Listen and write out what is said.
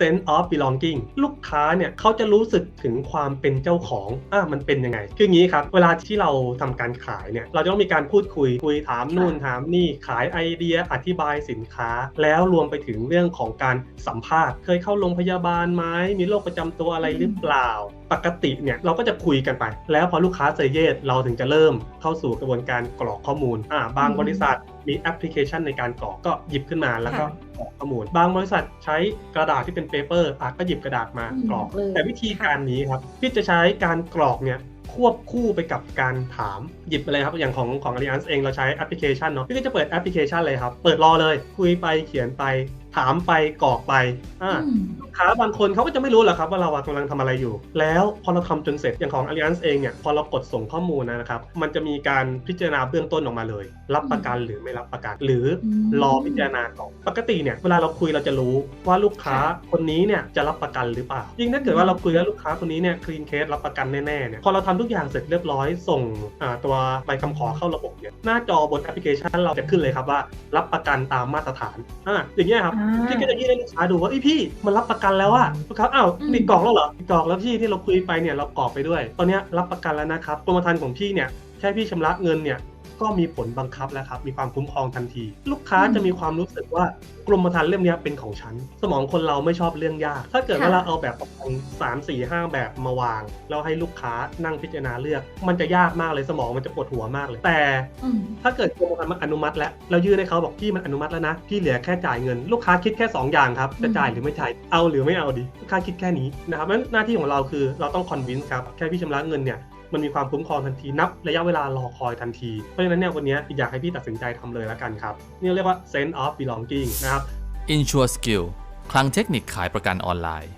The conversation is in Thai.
sense of belonging ลูกค้าเนี่ยเขาจะรู้สึกถึงความเป็นเจ้าของอะมันเป็นยังไง คืออย่างนี้ครับ เวลาที่เราทำการขายเนี่ย เราจะต้องมีการพูดคุย คุยถามนู่นถามนี่ ขายไอเดีย อธิบายสินค้า แล้วรวมไปถึงเรื่องของการสัมภาษณ์ เคยเข้าโรงพยาบาลไหมมีโรคประจำตัวอะไรหรือเปล่าปกติเนี่ยเราก็จะคุยกันไป แล้วพอลูกค้าเซเยสเราถึงจะเริ่มเข้าสู่กระบวนการกรอกข้อมูลอ่าบางบริษัทมีแอปพลิเคชันในการกรอกก็หยิบขึ้นมาแล้วก็กรอกข้อมูล บางบริษัทใช้กระดาษที่เป็นเปเปอร์อะก็หยิบกระดาษมาอืมกรอกเลยแต่วิธีการนี้ครับพี่จะใช้การกรอกเนี่ยควบคู่ไปกับการถามหยิบไปเลยครับ อย่างของของ Allianz เองเราใช้แอปพลิเคชันเนาะพี่ก็จะเปิดแอปพลิเคชันเลยครับ เปิดรอเลย คุยไปเขียนไป ถามไปกรอกไปอ่าอืมลูกค้าบางคนเขาก็จะไม่รู้หรอกครับว่าเราอะกำลังทำอะไรอยู่ แล้วพอเราทำจนเสร็จอย่างของ Allianz เองเนี่ยพอเรากดส่งข้อมูลนะครับ มันจะมีการพิจารณาเบื้องต้นออกมาเลย รับประกันหรือไม่รับประกัน หรืออมรอพิจารณาก่อนปกติเนี่ยเวลาเราคุยเราจะรู้ว่าลูกค้าค่ะคนนี้เนี่ยจะรับประกันหรือเปล่า ยิ่งถ้าเกิดว่าเราคุยแล้วลูกค้าคนนี้เนี่ยคลีนเคสรับประกันแน่ๆเนี่ยพอเราทำทุกอย่างเสร็จเรียบร้อยส่งอ่าตัวใบคำขอเข้าระบบเนี่ยหน้าจอบนแอปพลิเคชันเราจะขึ้นเลยครับว่า รับประกันตามมาตรฐานอ่าอย่างเงี้ยครับอ่าพี่ก็จะยื่นให้ลูกค้าดูว่าไอยพี่มันรับประกันแล้วอะลูกค้าอ้าวอืมนี่กรอกแล้วเหรอ กรอกแล้วพี่ที่เราคุยไปเนี่ยเรากรอกไปด้วย ตอนเนี้ยรับประกันแล้วนะครับกรมธรรม์ของพี่เนี่ยแค่พี่ชำระเงินเนี่ยก็มีผลบังคับแล้วครับ มีความคุ้มครองทันที ลูกค้าจะมีความรู้สึกว่ากรมธรรม์เล่มเนี้ยเป็นของฉัน สมองคนเราไม่ชอบเรื่องยาก ถ้าเกิดว่าเราเอาแบบประกันสามสี่ห้าแบบมาวาง แล้วให้ลูกค้านั่งพิจารณาเลือก มันจะยากมากเลยสมองมันจะปวดหัวมากเลย แต่อืมถ้าเกิดกรมธรรม์มันอนุมัติแล้ว เรายื่นให้เขาบอกพี่มันอนุมัติแล้วนะ พี่เหลือแค่จ่ายเงิน ลูกค้าคิดแค่ 2 อย่างครับ จะจ่ายหรือไม่จ่าย เอาหรือไม่เอาดี ลูกค้าคิดแค่นี้นะครับนั้นหน้าที่ของเราคือเราต้องคอนวินส์ครับ แค่พี่ชำระเงินเนี่ย มันมีความคุ้มครองทันทีนับระยะเวลารอคอยทันที เพราะฉะนั้นเนี่ยวันนี้อยากให้พี่ตัดสินใจทำเลยแล้วกันครับนี่เรียกว่า sense of belonging นะครับ Insure Skill คลังเทคนิคขายประกันออนไลน์